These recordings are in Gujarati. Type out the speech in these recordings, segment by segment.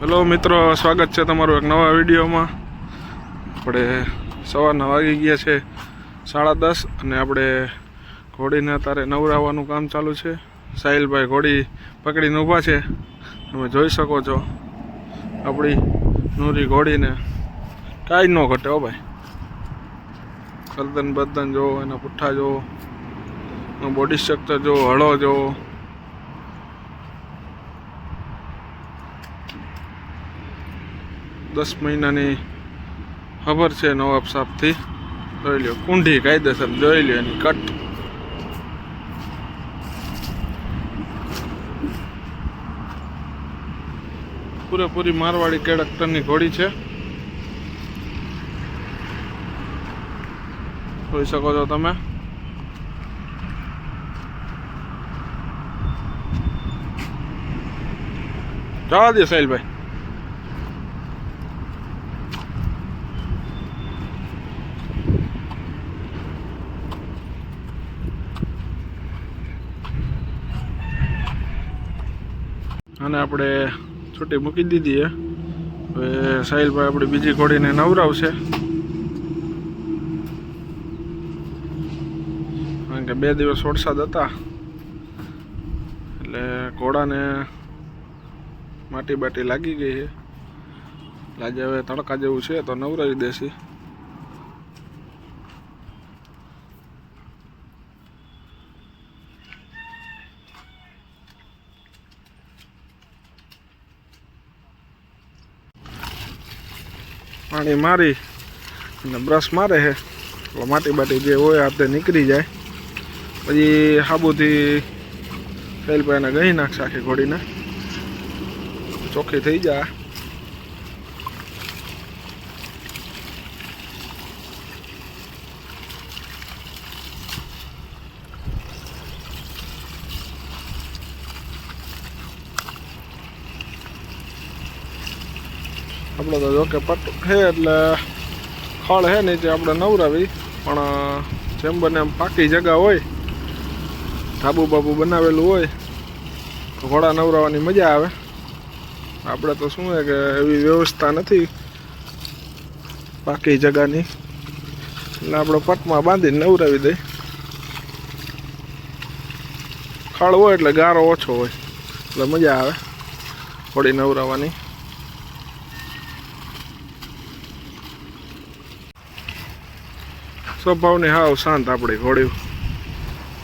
હેલો મિત્રો. સ્વાગત છે તમારું એક નવા વિડીયોમાં. આપણે સવારના વાગી ગયા છે સાડા દસ અને આપણે ઘોડીને અત્યારે નવરાવવાનું કામ ચાલુ છે. સાહિલભાઈ ઘોડી પકડીને ઊભા છે. તમે જોઈ શકો છો આપણી નૂરી ઘોડીને. કાંઈ ન ઘટે હો ભાઈ. ગરદન બદન જોવો, એના પુઠ્ઠા જોવો બોડી સ્ટ્રક્ચર જોવો, હળો જોવો. દસ મહિનાની ખબર છે નવાબ સાહેબથી. જોઈ લ્યો કુંઢી કાયદેસર જોઈ લ્યો એની કટ. પૂરેપૂરી મારવાડી કેરેક્ટરની ઘોડી છે. જોઈ શકો છો તમે. જવા દે, સાહિલભાઈ. અને આપણે છૂટી મૂકી દીધી એ હવે સાહિલભાઈ આપણી બીજી ઘોડીને નવરાવશે. કારણ કે બે દિવસ વરસાદ હતા. એટલે ઘોડાને માટી બાટી લાગી ગઈ છે. આજે હવે તડકા જેવું છે તો નવરાવી દેશી. પાણી મારી અને બ્રશ મારે છે. એટલે માટી બાટી જે હોય આ તે નીકળી જાય. પછી સાબુથી ફેલ પાઈને ગઈ નાખશે આખી ઘોડીને. ચોખ્ખી થઈ જાય આપણે તો જોકે પટ છે એટલે ખળ છે નીચે આપણે નવરાવી, પણ જેમ બને એમ પાકી જગા હોય, ધાબુ બાબુ બનાવેલું હોય, તો ઘોડા નવરાવાની મજા આવે. આપણે તો શું છે કે એવી વ્યવસ્થા નથી પાકી જગાની. એટલે આપણે પટમાં બાંધીને નવરાવી દઈ ખળ હોય એટલે ગારો ઓછો હોય, એટલે મજા આવે, ઘોડી નવરાવાની. સ્વભાવની હાવ શાંત આપણી ઘોડી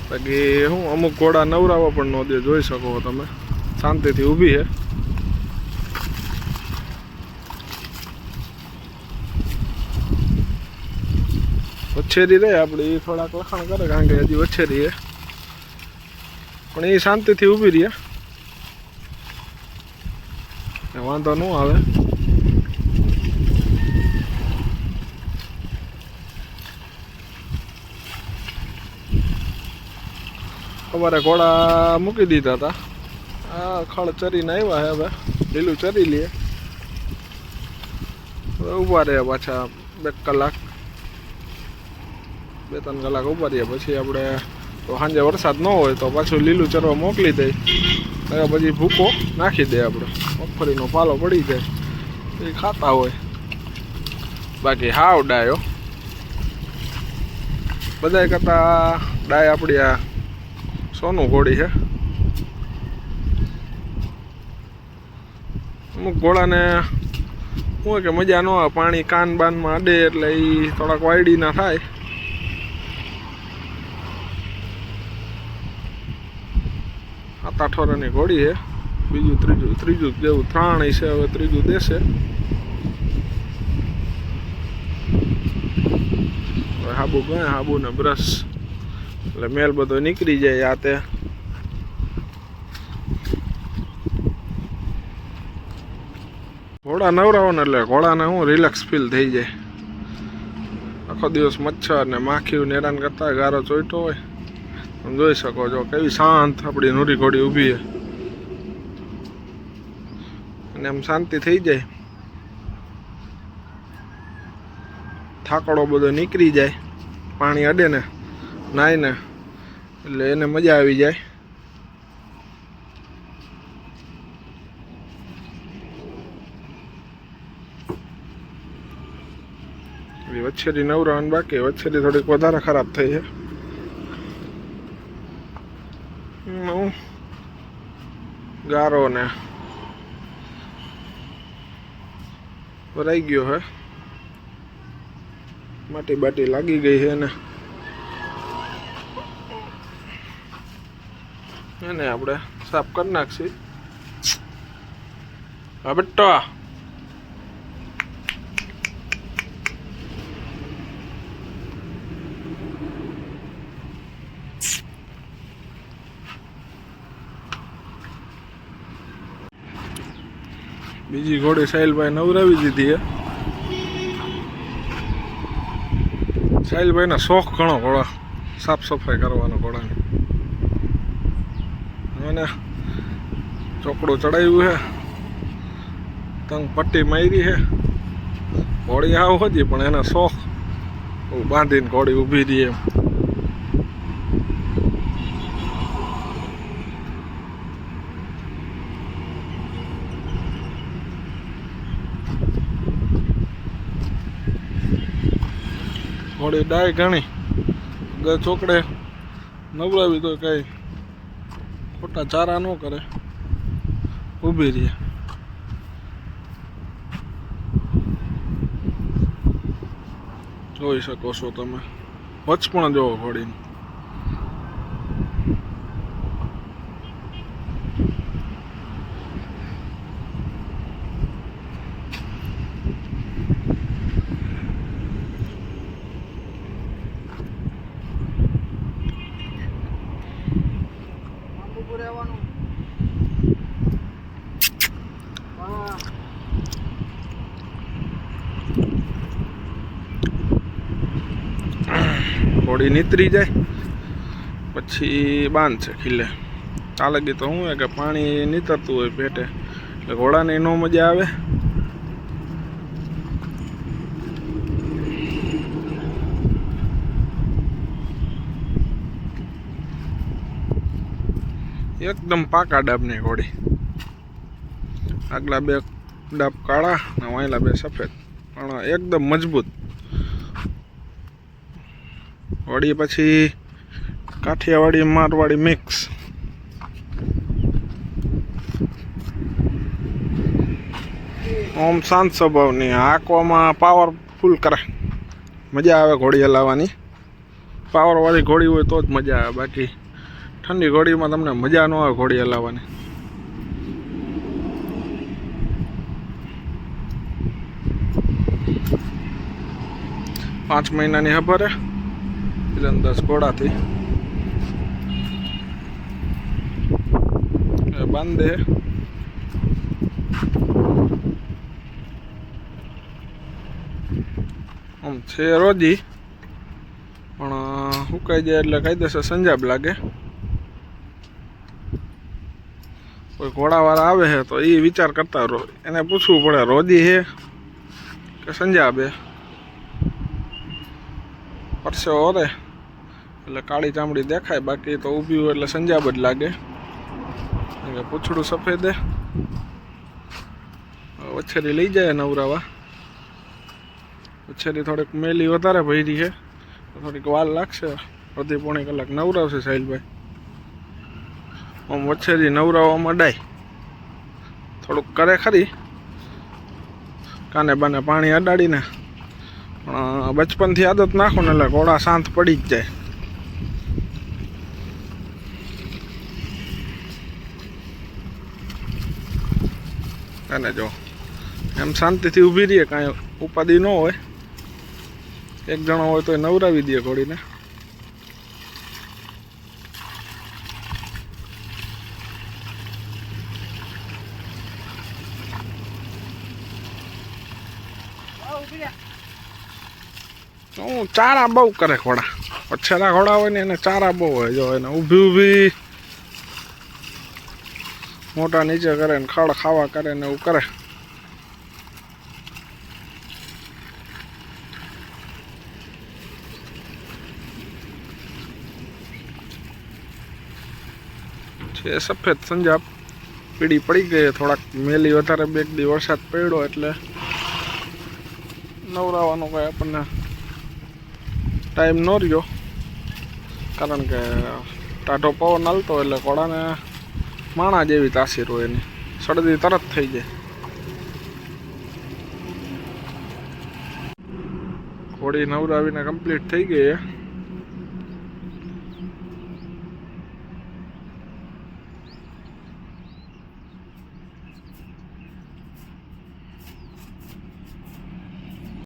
બાકી હું અમુક ઘોડા નવરાવા પણ ન દે, જોઈ શકો તમે. શાંતિથી ઊભી છે વછેરી રહે આપણી એ થોડાક લખાણ કરે, કારણ કે હજી વછેરી છે પણ એ શાંતિથી ઊભી રહે વાંધો ન આવે. અમારે ઘોડા મૂકી દીધા હતા આ ખળ ચરીને આવ્યા હે હવે. લીલું ચરી લઈએ ઊભા રહે પાછા બે કલાક. બે ત્રણ કલાક ઊભા રહીએ પછી આપણે તો સાંજે વરસાદ ન હોય તો પાછું લીલું ચરવા મોકલી દઈ પછી ભૂકો નાખી દે આપણે. મગફળીનો પાલો પડી જાય. એ ખાતા હોય. બાકી હાવ ડાયો બધાય કરતાં ડાય આપણી આ સોનું ઘોડી છે. અમુક ઘોડાને શું કે મજા ન આવે, પાણી કાન બાનમાં અડે એટલે એ થોડાક વાયડી ના થાય. સાત આઠ ઘોડી છે. બીજું, ત્રીજું ત્રીજું જેવું ત્રણ છે, હવે ત્રીજું દેશે. હાબુ ગયા હાબુ ને બ્રશ. એટલે મેલ બધો નીકળી જાય આ ઘોડા નવરાવો એટલે ઘોડાને હું રિલેક્સ ફીલ થઈ જાય. આખો દિવસ મચ્છર ને માખી હેરાન કરતા ગારો ચોઈટો હોય. તમે જોઈ શકો છો કેવી શાંત આપણી નૂરી ઘોડી ઊભી છે. અને એમ શાંતિ થઈ જાય. થાકડો બધો નીકળી જાય. પાણી અડે ને. નાય ને. એટલે એને મજા આવી જાય. વચ્છેરી નવરાન બાકી વચ્છેરી થોડીક વધારે ખરાબ થઈ છે. ગારો ને. ભરાઈ ગયો હે. માટી બાટી લાગી ગઈ છે ને એને આપણે સાફ કરી નાખશી. હા, બેટો. બીજી ઘોડી સાહિલભાઈ નવરાવી દીધી સાહિલભાઈના શોખ ઘણો ઘોડા સાફ સફાઈ કરવાનો ઘોડાની અને ચોકડું ચડાવ્યું છે. તંગ પટ્ટી મારી છે. ઘોડી આવ હતી, પણ એના શોખ. બાંધીને ઘોડી ઊભી રહી એમ. ઘોડી ડાય ઘણી. ચોકડે નવડાવી તો કઈ ખોટા ચારા ન કરે. ઊભી રહે. જોઈ શકો છો તમે. વચપણ જોવો ઘોડીનું આંબુપુર રહેવાનું. ઘોડી નીતરી જાય. પછી બાંધશે ખીલે. આ લગી તો હે કે પાણી નીતરતું હોય પેટે. એટલે ઘોડાને ન મજા આવે. એકદમ પાકા ડાબની ઘોડી આગલા બે ડાબ કાળા અને વાયલા બે સફેદ. પણ એકદમ મજબૂત. વળી પછી કાઠિયાવાડી, મારવાડી મિક્સ. ઓમ શાંત સ્વભાવની. હાંકવામાં પાવરફુલ કરે. મજા આવે ઘોડી હલાવવાની. પાવરવાળી ઘોડી હોય તો જ મજા આવે. બાકી ઠંડી ઘોડીમાં તમને મજા ન આવે ઘોડી હલાવવાની. પાંચ મહિનાની ખબર હે? તીરંદાજ ઘોડાથી. બાંધે આમ છે રોજી. પણ સુકાઈ જાય એટલે કાયદેસર સંજાબ લાગે. કોઈ ઘોડાવાળા આવે છે, તો એ વિચાર કરતા રહો. એને પૂછવું પડે રોજી છે કે સંજ્યા બે પરસે ઓરે. એટલે કાળી ચામડી દેખાય, બાકી તો ઊભી હોય એટલે સંજાબ જ લાગે. પૂછડું સફેદ. વછેરી લઈ જાય નવરાવા. વછેરી થોડીક મેલી વધારે ભરી છે. થોડીક વાર લાગશે. અડધી પોણી કલાક નવરાવશે સાહિલભાઈ. આમ વછેરી નવરાવવામાં ડાય. થોડુંક કરે ખરી. કાને બાને પાણી અડાડીને. પણ બચપનથી આદત નાખો ને એટલે ઘોડા શાંત પડી જ જાય. અને જો, એમ શાંતિથી ઊભી રહીએ, કાંઈ ઉપાધિ ન હોય. એક જણો હોય તો નવરાવી દે ઘોડીને. હું ચારા બહુ કરે ઘોડા પછેલા ઘોડા હોય ને એને ચારા બહુ હોય. જો એને ઊભી ઊભી મોટા નીચે કરે ને ખડ ખાવા કરે ને એવું કરે. છે સફેદ સંજાબ. પીડી પડી ગઈ થોડાક મેલી વધારે બે દી વરસાદ પડ્યો એટલે નવરાવાનું કઈ આપણને ટાઈમ ન રહ્યો. કારણ કે ટાઢો પવન હાલતો એટલે કોળાને માણા જેવી તાસીર હોય એની. શરદી તરત થઈ જાય. ઘોડી નવરાવીને કમ્પ્લીટ થઈ ગઈ